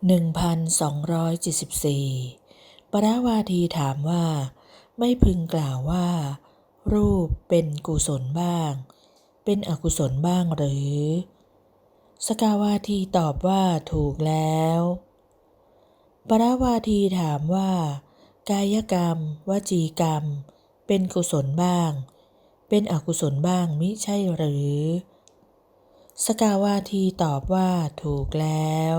1274 ปราวาทีถามว่า ไม่พึงกล่าวว่า รูปเป็นกุศลบ้าง เป็นอกุศลบ้างหรือ สกาวาทีตอบว่าถูกแล้ว ปราวาทีถามว่า กายกรรม วจีกรรม เป็นกุศลบ้าง เป็นอกุศลบ้างมิใช่หรือ สกาวาทีตอบว่าถูกแล้ว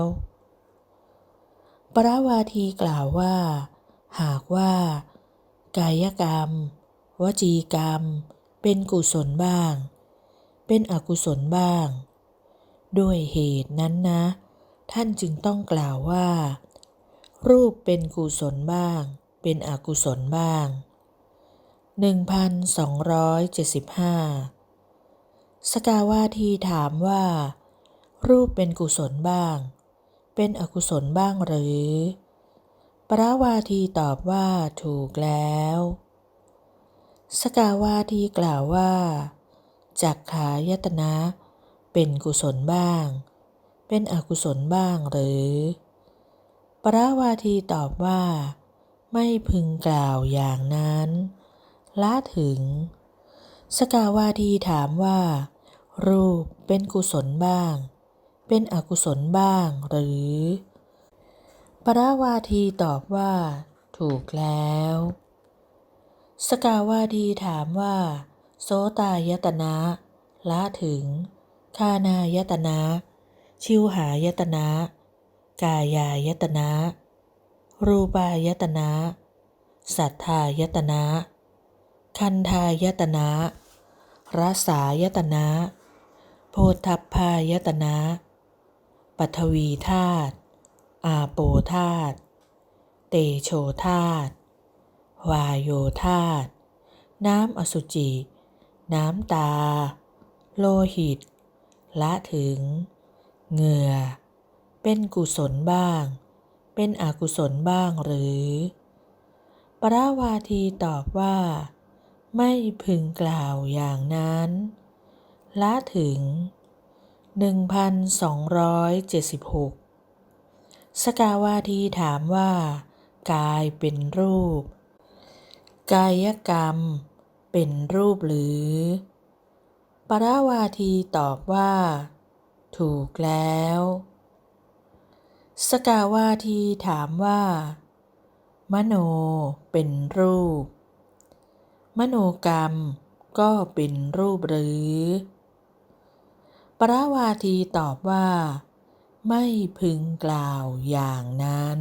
ปราวาทีกล่าวว่า หากว่า กายกรรม วจีกรรม เป็นกุศลบ้าง เป็นอกุศลบ้าง ด้วยเหตุนั้นนะ ท่านจึงต้องกล่าวว่า รูปเป็นกุศลบ้าง เป็นอกุศลบ้าง 1275 สกาวาทีถามว่า รูปเป็นกุศลบ้าง เป็นอกุศลบ้างหรือ ปราวาทีตอบว่าถูกแล้ว สกาวาทีกล่าวว่าจักขายตนะเป็นกุศลบ้าง เป็นอกุศลบ้างหรือ ปราวาทีตอบว่า ไม่พึงกล่าวอย่างนั้น ละถึง สกาวาทีถามว่า รูปเป็นกุศลบ้าง เป็นอกุศลบ้างหรือ ปราวาทีตอบว่า ถูกแล้ว สกาวาทีถามว่า โสตายตนะละถึงคานายตนะ ชิวหายตนะ กายายตนะ รูปายตนะ สัทธายตนะ คันธายตนะรสายตนะ โพธพายตนะ ปัทวีธาตุ อาโปธาตุ เตโชธาตุ วายโยธาตุ น้ำอสุจิ น้ำตา โลหิต ละถึง เหงื่อ เป็นกุศลบ้าง เป็นอกุศลบ้างหรือ ปราวาทีตอบว่า ไม่พึงกล่าวอย่างนั้น ละถึง 1276 สกาวาทีถามว่า กายเป็นรูป กายกรรม เป็นรูปหรือ ปราวาทีตอบว่า ถูกแล้ว สกาวาทีถามว่า มโนเป็นรูป มโนกรรมก็เป็นรูปหรือ ปราวาทีตอบว่า ไม่พึงกล่าวอย่างนั้น